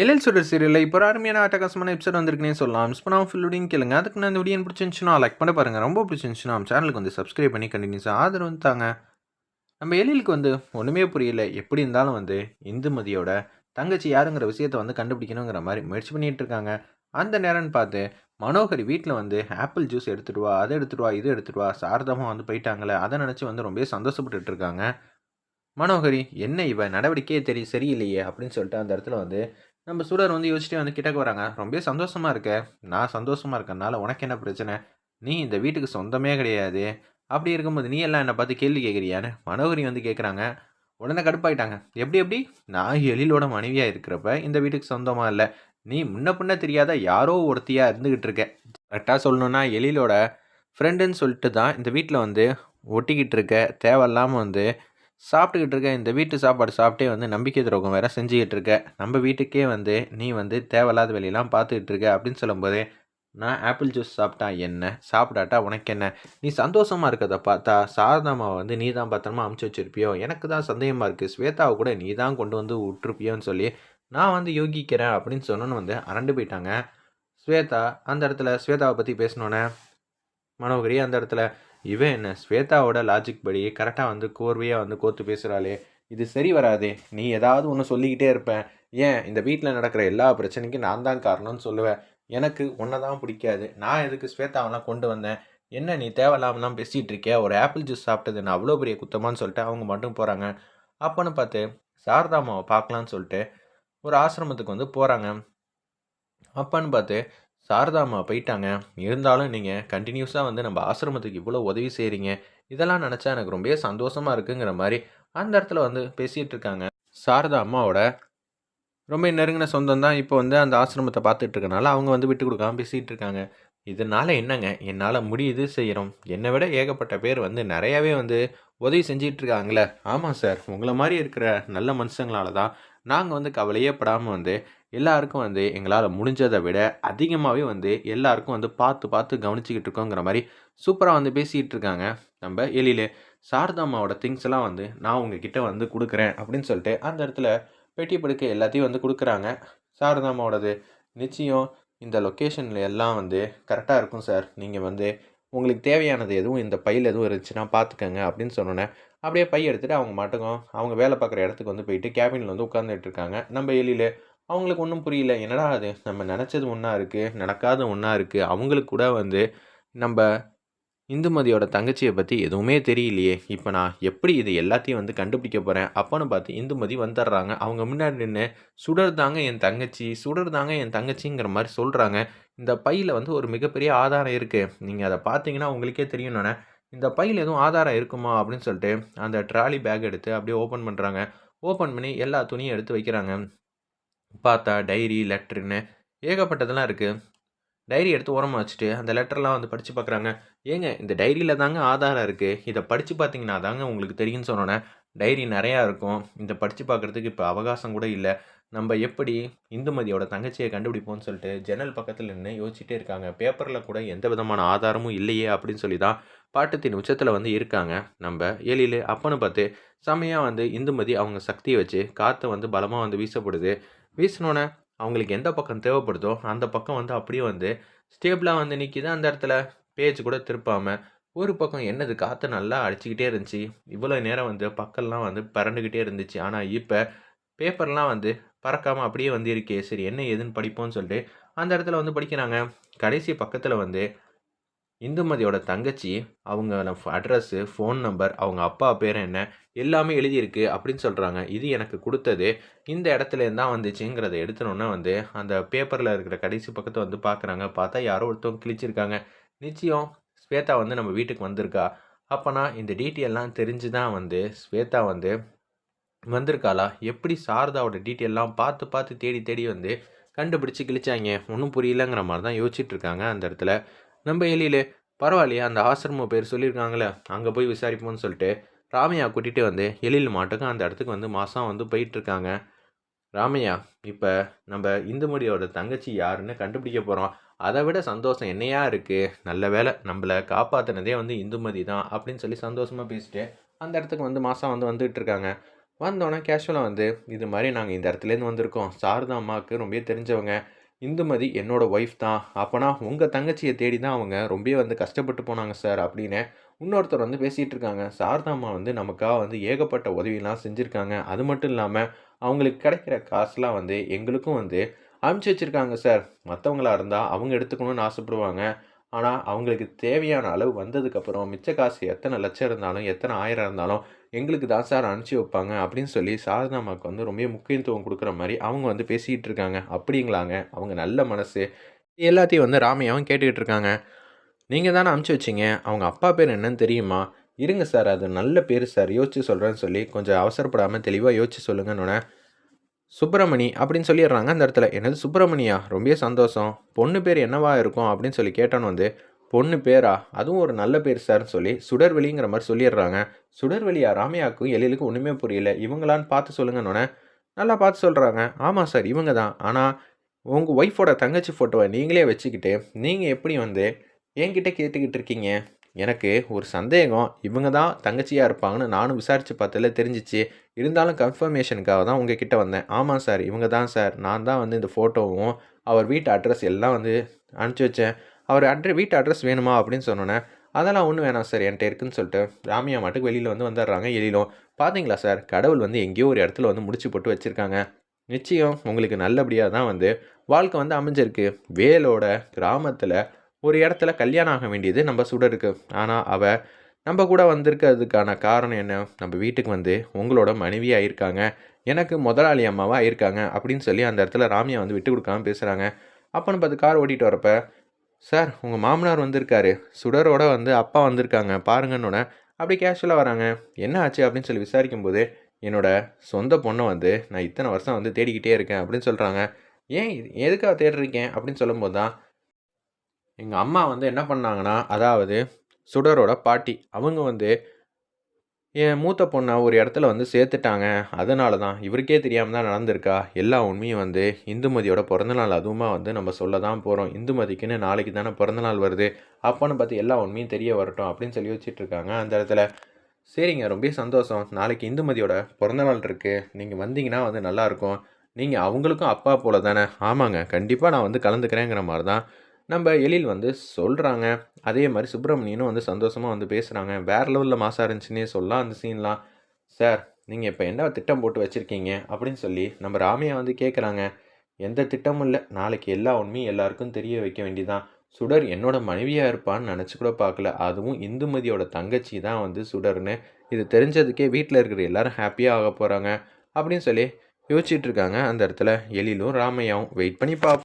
LL சுடர் சீரியலில் இப்போ அருமையான அட்டகாசமான எபிசோட் வந்திருக்குனே சொல்லலாம். மிஸ் பண்ணாமல் ஃபுல்லுடையும் கேளுங்க. அதுக்கு நான் இந்த வீடியோ பிடிச்சிருந்துச்சுன்னா லைக் பண்ண பாருங்கள் ரொம்ப பிடிச்சிருந்துச்சுன்னா நம்ம சேனலுக்கு வந்து சப்ஸ்கிரைப் பண்ணி கண்டினியூஸாக ஆதரவு தாங்க. நம்ம எழிலுக்கு வந்து ஒன்றுமே புரியல. எப்படி இருந்தாலும் வந்து இந்துமதியோட தங்கச்சி யாருங்கிற விஷயத்தை வந்து கண்டுபிடிக்கணுங்கிற மாதிரி முயற்சி பண்ணிட்டு இருக்காங்க. அந்த நேரம்னு பார்த்து மனோகரி வீட்டில் வந்து ஆப்பிள் ஜூஸ் எடுத்துகிட்டு வா அதை எடுத்துகிட்டு வா இது எடுத்துகிட்டு வா சாரதமாக வந்து போயிட்டாங்களே. அதை நினச்சி வந்து ரொம்ப சந்தோஷப்பட்டுட்டு இருக்காங்க. மனோகரி என்ன இவ? நடவடிக்கையே தெரிய சரியில்லையே அப்படின்னு சொல்லிட்டு அந்த இடத்துல வந்து நம்ம சுடர் வந்து யோசிச்சுட்டே வந்து கிட்டக்கு வராங்க. ரொம்ப சந்தோஷமா இருக்க. நான் சந்தோஷமா இருக்கனால உனக்கு என்ன பிரச்சனை? நீ இந்த வீட்டுக்கு சொந்தமே கிடையாது. அப்படி இருக்கும்போது நீ எல்லாம் என்னை பார்த்து கேள்வி கேட்குறியான்னு மனோகரி வந்து கேட்குறாங்க. உடனே கடுப்பாயிட்டாங்க. எப்படி எப்படி? நான் எழிலோட மனைவியாக இருக்கிறப்ப இந்த வீட்டுக்கு சொந்தமாக இல்லை. நீ முன்ன பின்ன தெரியாத யாரோ ஒருத்தியாக இருந்துக்கிட்டு இருக்க. கரெக்டாக சொல்லணுன்னா எழிலோட ஃப்ரெண்டுன்னு சொல்லிட்டு தான் இந்த வீட்டில் வந்து ஒட்டிக்கிட்டு இருக்க. தேவையில்லாமல் வந்து சாப்பிட்டுக்கிட்டு இருக்க இந்த வீட்டு சாப்பாடு சாப்பிட்டே வந்து நம்பிக்கை துரோகம் வேற செஞ்சுக்கிட்டு இருக்க. நம்ம வீட்டுக்கே வந்து நீ வந்து தேவையில்லாத வேலையெல்லாம் பார்த்துக்கிட்டு இருக்க அப்படின்னு சொல்லும்போதே நான் ஆப்பிள் ஜூஸ் சாப்பிட்டா என்ன? சாப்பிடாட்டா உனக்கு என்ன? நீ சந்தோஷமாக இருக்கிறத பார்த்தா சாரதாமா வந்து நீ தான் பத்திரமா அமுச்சு வச்சிருப்பியோ? எனக்கு தான் சந்தேகமாக இருக்குது ஸ்வேதாவை கூட நீ தான் கொண்டு வந்து விட்டுருப்பியோன்னு சொல்லி நான் வந்து யோகிக்கிறேன் அப்படின்னு சொன்னோன்னு வந்து அரண்டு போயிட்டாங்க. ஸ்வேதா அந்த இடத்துல ஸ்வேதாவை பற்றி பேசினோன்னே மனோகரி அந்த இடத்துல இவன் என்ன ஸ்வேதாவோட லாஜிக் படி கரெக்டாக வந்து கோர்வையாக வந்து கோர்த்து பேசுகிறாளே இது சரி வராதே. நீ ஏதாவது ஒன்று சொல்லிக்கிட்டே இருப்பேன் ஏன்? இந்த வீட்டில் நடக்கிற எல்லா பிரச்சனைக்கும் நான் தான் காரணம்னு சொல்லுவேன். எனக்கு உன்னை தான் பிடிக்காது. நான் எதுக்கு ஸ்வேதாவெல்லாம் கொண்டு வந்தேன்? என்ன நீ தேவையில்லாமலாம் பேசிகிட்டு இருக்கியா? ஒரு ஆப்பிள் ஜூஸ் சாப்பிட்டது நான் அவ்வளோ பெரிய குத்தமான்னு சொல்லிட்டு அவங்க மட்டும் போகிறாங்க அப்போன்னு பார்த்து சாரதாமாவை பார்க்கலான்னு சொல்லிட்டு ஒரு ஆசிரமத்துக்கு வந்து போகிறாங்க அப்பான்னு பார்த்து சாரதாம்மா போயிட்டாங்க. இருந்தாலும் நீங்கள் கண்டினியூஸாக வந்து நம்ம ஆசிரமத்துக்கு இவ்வளோ உதவி செய்கிறீங்க இதெல்லாம் நினச்சா எனக்கு ரொம்ப சந்தோஷமாக இருக்குங்கிற மாதிரி அந்த இடத்துல வந்து பேசிகிட்டு இருக்காங்க. சாரதா அம்மாவோட ரொம்ப நெருங்கின சொந்தம் தான் இப்போ வந்து அந்த ஆசிரமத்தை பார்த்துட்டு இருக்கனால அவங்க வந்து விட்டு கொடுக்காம பேசிகிட்டு இருக்காங்க. இதனால் என்னங்க? என்னால் முடியுது செய்கிறோம் என்னை விட ஏகப்பட்ட பேர் வந்து நிறையாவே வந்து உதவி செஞ்சிட்ருக்காங்களே ஆமாம் சார். உங்களை மாதிரி இருக்கிற நல்ல மனுஷங்களால தான் நாங்கள் வந்து கவலையே படாமல் வந்து எல்லாருக்கும் வந்து எங்களால் முடிஞ்சதை விட அதிகமாகவே வந்து எல்லாருக்கும் வந்து பார்த்து பார்த்து கவனிச்சிக்கிட்டு இருக்கோங்கிற மாதிரி சூப்பராக வந்து பேசிகிட்டு இருக்காங்க. நம்ம எழிலே சாரதாம்மாவோட திங்ஸ் எல்லாம் வந்து நான் உங்ககிட்ட வந்து கொடுக்குறேன் அப்படின்னு சொல்லிட்டு அந்த இடத்துல பெட்டி படுக்க எல்லாத்தையும் வந்து கொடுக்குறாங்க. சாரதாம்மாவோடது நிச்சயம் இந்த லொக்கேஷனில் எல்லாம் வந்து கரெக்டாக இருக்கும் சார். நீங்கள் வந்து உங்களுக்கு தேவையானது எதுவும் இந்த பையில் எதுவும் இருந்துச்சுன்னா பார்த்துக்கங்க அப்படின்னு சொன்னோன்னே அப்படியே பை எடுத்துகிட்டு அவங்க மாட்டுக்கும். அவங்க வேலை பார்க்குற இடத்துக்கு வந்து போயிட்டு கேபினில் வந்து உட்காந்துட்டு இருக்காங்க. நம்ம எழில அவங்களுக்கு ஒன்றும் புரியல. என்னடா அது? நம்ம நினச்சது ஒன்றா இருக்குது நடக்காத ஒன்றா இருக்குது அவங்களுக்கு கூட வந்து நம்ம இந்துமதியோட தங்கச்சியை பற்றி எதுவுமே தெரியலையே. இப்போ நான் எப்படி இது எல்லாத்தையும் வந்து கண்டுபிடிக்க போகிறேன் அப்போன்னு பார்த்து இந்துமதி வந்துடுறாங்க. அவங்க முன்னாடி நின்று சுடர் தாங்க என் தங்கச்சி சுடர் தாங்க என் தங்கச்சிங்கிற மாதிரி சொல்கிறாங்க இந்த பையில் வந்து ஒரு மிகப்பெரிய ஆதாரம் இருக்குது நீங்கள் அதை பார்த்தீங்கன்னா உங்களுக்கே தெரியும்னே இந்த பையில் எதுவும் ஆதாரம் இருக்குமா? அப்படின்னு சொல்லிட்டு அந்த ட்ராலி பேக் எடுத்து அப்படியே ஓப்பன் பண்ணுறாங்க ஓப்பன் பண்ணி எல்லா துணியும் எடுத்து வைக்கிறாங்க. பார்த்தா டைரி லெட்டருன்னு ஏகப்பட்டதெல்லாம் இருக்குது டைரி எடுத்து ஓரமாக வச்சுட்டு அந்த லெட்டர்லாம் வந்து படித்து பார்க்குறாங்க. ஏங்க இந்த டைரியில் தாங்க ஆதாரம் இருக்குது இதை படித்து பார்த்தீங்கன்னா தாங்க உங்களுக்கு தெரியும்னு சொன்னோன்னே டைரி நிறையா இருக்கும். இந்த படித்து பார்க்குறதுக்கு இப்போ அவகாசம் கூட இல்லை. நம்ம எப்படி இந்துமதியோட தங்கச்சியை கண்டுபிடிப்போம்னு சொல்லிட்டு ஜன்னல் பக்கத்தில் நின்று யோசிச்சுட்டே இருக்காங்க. பேப்பரில் கூட எந்த விதமான ஆதாரமும் இல்லையே அப்படின்னு சொல்லி தான் பாட்டத்தின் உச்சத்தில் வந்து இருக்காங்க. நம்ம எழில் அப்பன்னு பார்த்து செம்மையாக வந்து இந்துமதி அவங்க சக்தியை வச்சு காற்றை வந்து பலமாக வந்து வீசப்படுது. வீசினோன்னே அவங்களுக்கு எந்த பக்கம் தேவைப்படுதோ அந்த பக்கம் வந்து அப்படியே வந்து ஸ்டேபிளாக வந்து நிற்கிது அந்த இடத்துல பேஜ் கூட திருப்பாமல் ஒரு பக்கம் என்னது காற்று நல்லா அடிச்சுக்கிட்டே இருந்துச்சு. இவ்வளோ நேரம் வந்து பக்கம்லாம் வந்து பறந்துக்கிட்டே இருந்துச்சு. ஆனால் இப்போ பேப்பர்லாம் வந்து பறக்காமல் அப்படியே வந்து இருக்கே சரி என்ன ஏதுன்னு படிப்போம்னு சொல்லிட்டு அந்த இடத்துல வந்து படிக்கிறாங்க. கடைசி பக்கத்தில் வந்து இந்துமதியோட தங்கச்சி அவங்க அட்ரஸ்ஸு ஃபோன் நம்பர் அவங்க அப்பா பேர் என்ன எல்லாமே எழுதியிருக்கு அப்படின்னு சொல்கிறாங்க இது எனக்கு கொடுத்தது. இந்த இடத்துல தான் வந்துச்சுங்கிறத எடுத்தனோன்னே வந்து அந்த பேப்பரில் இருக்கிற கடைசி பக்கத்தை வந்து பார்க்குறாங்க பார்த்தா யாரோ ஒருத்தவங்க கிழிச்சிருக்காங்க. நிச்சயம் ஸ்வேதா வந்து நம்ம வீட்டுக்கு வந்திருக்கா. அப்போனா இந்த டீட்டெயிலாம் தெரிஞ்சு தான் வந்து ஸ்வேதா வந்து வந்திருக்காளா? எப்படி சாரதாவோட டீட்டெயிலாம் பார்த்து பார்த்து தேடி தேடி வந்து கண்டுபிடிச்சி கிழிச்சாங்க? ஒன்றும் புரியலங்கிற மாதிரி தான் யோசிச்சுட்டு இருக்காங்க அந்த இடத்துல. நம்ம எலியிலே பரவாயில்லையே அந்த ஆசிரமம் பேர் சொல்லியிருக்காங்களே அங்கே போய் விசாரிப்போம்னு சொல்லிட்டு ராமையா கூட்டிகிட்டு வந்து எழில் மாட்டுக்கும் அந்த இடத்துக்கு வந்து மாதம் வந்து போயிட்டுருக்காங்க ராமையா இப்போ நம்ம இந்துமடியோட தங்கச்சி யாருன்னு கண்டுபிடிக்க போகிறோம் அதை விட சந்தோஷம் என்னையா இருக்குது நல்ல வேலை நம்மளை காப்பாற்றினதே வந்து இந்துமதி தான் அப்படின்னு சொல்லி சந்தோஷமாக பேசிட்டு அந்த இடத்துக்கு வந்து மாதம் வந்து வந்துகிட்டு இருக்காங்க. வந்தோடனே கேஷுவலாக வந்து இது மாதிரி நாங்கள் இந்த இடத்துலேருந்து வந்திருக்கோம். சாரதா அம்மாவுக்கு ரொம்ப தெரிஞ்சவங்க. இந்துமதி என்னோடய ஒய்ஃப் தான். அப்போனா உங்கள் தங்கச்சியை தேடி தான் அவங்க ரொம்ப வந்து கஷ்டப்பட்டு போனாங்க சார் அப்படின்னு இன்னொருத்தர் வந்து பேசிகிட்டு இருக்காங்க. சாரதா அம்மா வந்து நமக்காக வந்து ஏகப்பட்ட உதவிலாம் செஞ்சுருக்காங்க. அது மட்டும் இல்லாமல் அவங்களுக்கு கிடைக்கிற காசுலாம் வந்து எங்களுக்கும் வந்து அனுப்பிச்சி வச்சுருக்காங்க சார் மற்றவங்களாக இருந்தால் அவங்க எடுத்துக்கணும்னு ஆசைப்படுவாங்க. ஆனால் அவங்களுக்கு தேவையான அளவு வந்ததுக்கப்புறம் மிச்ச காசு எத்தனை லட்சம் இருந்தாலும் எத்தனை ஆயிரம் இருந்தாலும் எங்களுக்கு தான் சார் அனுப்பிச்சி வைப்பாங்க அப்படின்னு சொல்லி சாரதாமாவுக்கு வந்து ரொம்ப முக்கியத்துவம் கொடுக்குற மாதிரி அவங்க வந்து பேசிக்கிட்டு இருக்காங்க. அப்படிங்களாங்க. அவங்க நல்ல மனசு. எல்லாத்தையும் வந்து ராமையாவும் கேட்டுக்கிட்டு இருக்காங்க. நீங்கள் தானே அனுப்பிச்சி வச்சிங்க. அவங்க அப்பா பேர் என்னன்னு தெரியுமா? இருங்க சார். அது நல்ல பேர் சார். யோசிச்சு சொல்கிறேன்னு சொல்லி கொஞ்சம் அவசரப்படாமல் தெளிவாக யோசிச்சு சொல்லுங்கன்னு சுப்பிரமணி அப்படின்னு சொல்லிடுறாங்க அந்த இடத்துல. என்னது சுப்பிரமணியா? ரொம்ப சந்தோஷம். பொண்ணு பேர் என்னவா இருக்கும் அப்படின்னு சொல்லி கேட்டோன்னு வந்து பொண்ணு பேரா? அதுவும் ஒரு நல்ல பேர் சார்னு சொல்லி சுடர்வெளிங்கிற மாதிரி சொல்லிடுறாங்க. சுடர்வெளியா ராமையாக்கும் எழிலுக்கும் ஒன்றுமே புரியல. இவங்களான்னு பார்த்து சொல்லுங்கன்னொன்னே நல்லா பார்த்து சொல்கிறாங்க ஆமாம் சார் இவங்க தான். ஆனால் உங்கள் ஒய்ஃபோட தங்கச்சி ஃபோட்டோவை நீங்களே வச்சுக்கிட்டு நீங்கள் எப்படி வந்து என்கிட்ட கேட்டுக்கிட்டு இருக்கீங்க? எனக்கு ஒரு சந்தேகம். இவங்க தான் தங்கச்சியாக இருப்பாங்கன்னு நானும் விசாரித்து பார்த்ததில் தெரிஞ்சிச்சு. இருந்தாலும் கன்ஃபர்மேஷனுக்காக தான் உங்கள் கிட்டே வந்தேன். ஆமாம் சார் இவங்க தான் சார். நான் தான் வந்து இந்த ஃபோட்டோவும் அவர் வீட்டு அட்ரஸ் எல்லாம் வந்து அனுப்பிச்சி வச்சேன். அவர் அட்ர வீட்டு அட்ரஸ் வேணுமா அப்படின்னு சொன்னோன்னே அதெல்லாம் ஒன்றும் வேணாம் சார் என்கிட்ட இருக்குன்னு சொல்லிட்டு. ராமியா மாட்டுக்கு வெளியில் வந்து வந்துடுறாங்க எழிலும். பார்த்தீங்களா சார் கடவுள் வந்து எங்கேயோ ஒரு இடத்துல வந்து முடிச்சு போட்டு வச்சுருக்காங்க. நிச்சயம் உங்களுக்கு நல்லபடியாக தான் வந்து வாழ்க்கை வந்து அமைஞ்சிருக்கு. வேலோட கிராமத்தில் ஒரு இடத்துல கல்யாணம் ஆக வேண்டியது நம்ம சுடருக்கு. ஆனால் அவள் நம்ம கூட வந்திருக்கிறதுக்கான காரணம் என்ன? நம்ம வீட்டுக்கு வந்து உங்களோட மனைவியாக இருக்காங்க. எனக்கு முதலாளி அம்மாவாக இருக்காங்க அப்படின்னு சொல்லி அந்த இடத்துல ராமியா வந்து விட்டு கொடுக்காம பேசுகிறாங்க அப்போன்னு பார்த்து கார் ஓட்டிகிட்டு வரப்ப சார் உங்கள் மாமனார் வந்திருக்காரு. சுடரோட வந்து அப்பா வந்திருக்காங்க. பாருங்கன்னொன்னே அப்படி கேஷுவலாக வராங்க. என்ன ஆச்சு? அப்படின்னு சொல்லி விசாரிக்கும்போது என்னோட சொந்த பொண்ணை வந்து நான் இத்தனை வருஷம் வந்து தேடிக்கிட்டே இருக்கேன் அப்படின்னு சொல்கிறாங்க ஏன் எதுக்காக தேடுறீங்க? அப்படின்னு சொல்லும்போது தான் எங்கள் அம்மா வந்து என்ன பண்ணாங்கன்னா அதாவது சுடரோட பாட்டி அவங்க வந்து என் மூத்த பொண்ணை ஒரு இடத்துல வந்து சேர்த்துட்டாங்க. அதனால தான் இவருக்கே தெரியாமல் தான் நடந்திருக்கா. எல்லா உண்மையும் வந்து இந்துமதியோட பிறந்தநாள் அதுவுமா வந்து நம்ம சொல்ல தான் போகிறோம் இந்துமதிக்குன்னு நாளைக்கு தானே பிறந்தநாள் வருது. அப்போன்னு பார்த்து எல்லா உண்மையும் தெரிய வரட்டும் அப்படின்னு சொல்லி வச்சிட்ருக்காங்க அந்த இடத்துல சரிங்க ரொம்ப சந்தோஷம். நாளைக்கு இந்துமதியோட பிறந்தநாள் இருக்குது நீங்கள் வந்தீங்கன்னா வந்து நல்லாயிருக்கும் நீங்கள் அவங்களுக்கும் அப்பா போல தானே? ஆமாங்க. கண்டிப்பாக நான் வந்து கலந்துக்கிறேங்கிற மாதிரி தான் நம்ம எழில் வந்து சொல்கிறாங்க அதே மாதிரி சுப்பிரமணியனும் வந்து சந்தோஷமாக வந்து பேசுகிறாங்க வேறு லெவலில் மாசாக இருந்துச்சுன்னே சொல்லலாம் அந்த சீன்லாம் சார் நீங்கள் இப்போ என்ன திட்டம் போட்டு வச்சுருக்கீங்க? அப்படின்னு சொல்லி நம்ம ராமையா வந்து கேட்குறாங்க எந்த திட்டமும் இல்லை. நாளைக்கு எல்லா உண்மையும் எல்லாருக்கும் தெரிய வைக்க வேண்டியதான் சுடர் என்னோட மனைவியாக இருப்பான்னு நினச்சி கூட பார்க்கல அதுவும் இந்துமதியோட தங்கச்சி தான் வந்து சுடர்னு. இது தெரிஞ்சதுக்கே வீட்டில் இருக்கிற எல்லாரும் ஹாப்பியாக ஆக போகிறாங்க அப்படின்னு சொல்லி யோசிச்சுட்டு இருக்காங்க அந்த இடத்துல எழிலும் ராமையாவும். வெயிட் பண்ணி பார்ப்போம்